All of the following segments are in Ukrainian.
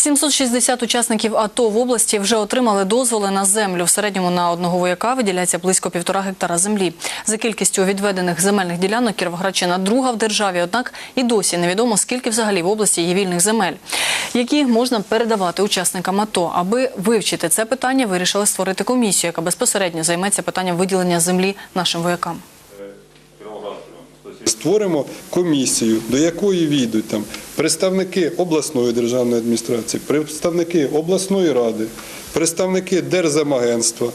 760 учасників АТО в області вже отримали дозволи на землю. В середньому на одного вояка виділяється близько півтора гектара землі. За кількістю відведених земельних ділянок Кіровоградщина друга в державі. Однак і досі невідомо, скільки взагалі в області є вільних земель, які можна передавати учасникам АТО. Аби вивчити це питання, вирішили створити комісію, яка безпосередньо займеться питанням виділення землі нашим воякам. Створимо комісію, до якої війдуть там представники обласної державної адміністрації, представники обласної ради, представники Держземагентства.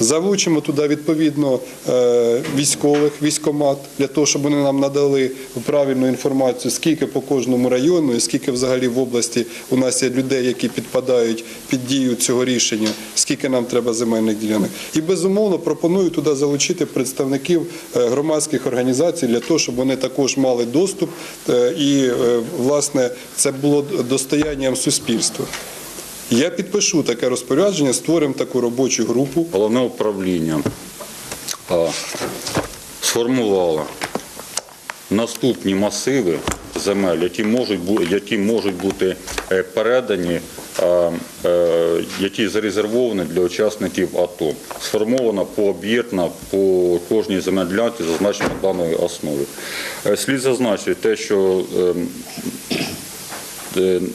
Залучимо туди відповідно е, військових, військомат, для того, щоб вони нам надали правильну інформацію, скільки по кожному району, і скільки взагалі в області у нас є людей, які підпадають під дію цього рішення, скільки нам треба земельних ділянок. І безумовно пропоную туди залучити представників е, громадських організацій для того, щоб вони також мали доступ е, і власне це було достоянням суспільства. Я підпишу таке розпорядження, створимо таку робочу групу. Головне управління сформувало наступні масиви земель, які можуть які можуть бути е, передані, е, які зарезервовані для учасників АТО. Сформовано пооб'єктно по кожній земельній зазначено даної основи. Е, Слід зазначити те, що ем,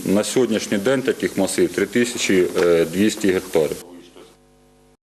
На сьогоднішній день таких масив 3200 гектарів.